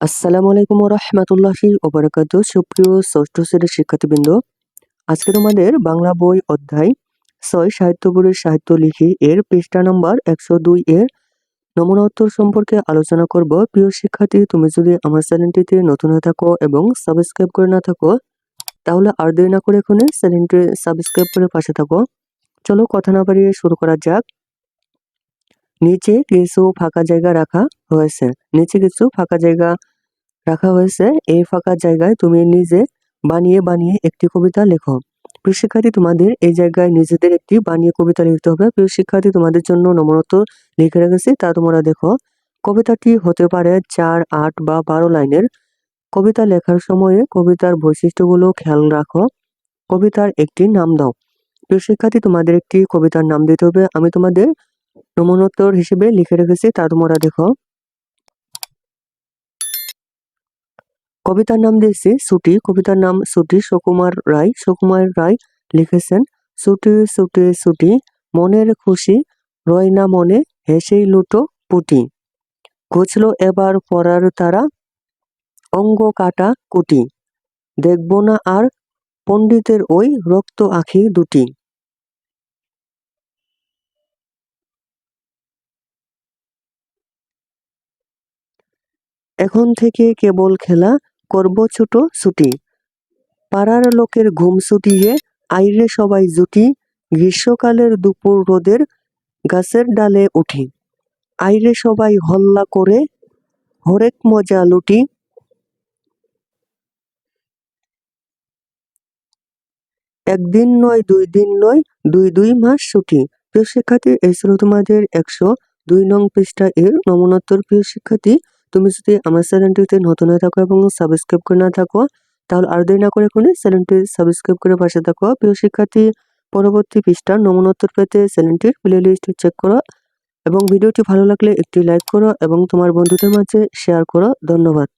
আসসালামু আলাইকুম রহমতুল্লাহি ওবরাকাত সুপ্রিয় ষষ্ঠ শ্রেণির শিক্ষার্থীবৃন্দ, আজকে তোমাদের বাংলা বই অধ্যায় ছয় সাহিত্য বইয়ের সাহিত্য লিখি এর পৃষ্ঠা নম্বর একশো দুই এর নমুনা উত্তর সম্পর্কে আলোচনা করব। প্রিয় শিক্ষার্থী, তুমি যদি আমার চ্যানেলটিতে নতুন হয়ে থাকো এবং সাবস্ক্রাইব করে না থাকো, তাহলে আর দেরি না করে এখানে চ্যানেলটি সাবস্ক্রাইব করে পাশে থাকো। চলো কথা না বাড়িয়ে শুরু করা যাক। নিচে কিছু ফাঁকা জায়গা রাখা হয়েছে। নিচে কিছু ফাঁকা জায়গা রাখা হয়েছে। এই ফাঁকা জায়গায় তুমি নিজে বানিয়ে বানিয়ে একটি কবিতা লেখো। প্রিয় শিক্ষার্থী, তোমাদের এই জায়গায় নিজেদের একটি বানিয়ে কবিতা লিখতে হবে। প্রিয় শিক্ষার্থী, তোমাদের জন্য নমনত লিখে রেখেছি। তা তোমরা দেখো। কবিতাটি হতে পারে চার, আট বা বারো লাইনের। কবিতা লেখার সময়ে কবিতার বৈশিষ্ট্যগুলো খেয়াল রাখো। কবিতার একটি নাম দাও। প্রিয় শিক্ষার্থী, তোমাদের একটি কবিতার নাম দিতে হবে। আমি তোমাদের নমনোত্তর হিসেবে লিখে রেখেছি তা তোমরা দেখো। কবিতার নাম দিয়েছি, সুটি। কবিতার নাম সুটি, সুকুমার রায়। সুকুমার রায় লিখেছেন, সুটি সুটি সুটি, মনের খুশি, রয় না মনে হেসেই লুটো পুটি। ঘুচল এবার পড়ার তারা, অঙ্গ কাটা কুটি। দেখব না আর পণ্ডিতের ওই রক্ত আখি দুটি। এখন থেকে কেবল খেলা করব ছোট ছুটি। পাড়ার লোকের ঘুম ছুটিয়ে আইরে সবাই জুটি, গ্রীষ্মকালের দুপুর রোদের গাছের ডালে উঠি। আইরে সবাই হল্লা করে হরেক মজা লুটি। একদিন নয়, দুই দিন নয়, দুই দুই মাস ছুটি। প্রিয় শিক্ষার্থী, এই ছিল তোমাদের একশো দুই নং পৃষ্ঠা এর নমনোত্তর প্রিয় শিক্ষার্থী তুমি যদি আমার চ্যানেলটিতে নতুন হয়ে থাকো এবং সাবস্ক্রাইব করে না থাকো, তাহলে আর দেরি না করে এখনই চ্যানেলটি সাবস্ক্রাইব করে পাশে থাকো। প্রিয় শিক্ষার্থী, পরবর্তী পৃষ্ঠার নমনোত্তর পেতে চ্যানেলটির প্লে লিস্ট চেক করো এবং ভিডিওটি ভালো লাগলে একটি লাইক করো এবং তোমার বন্ধুদের মাঝে শেয়ার করো। ধন্যবাদ।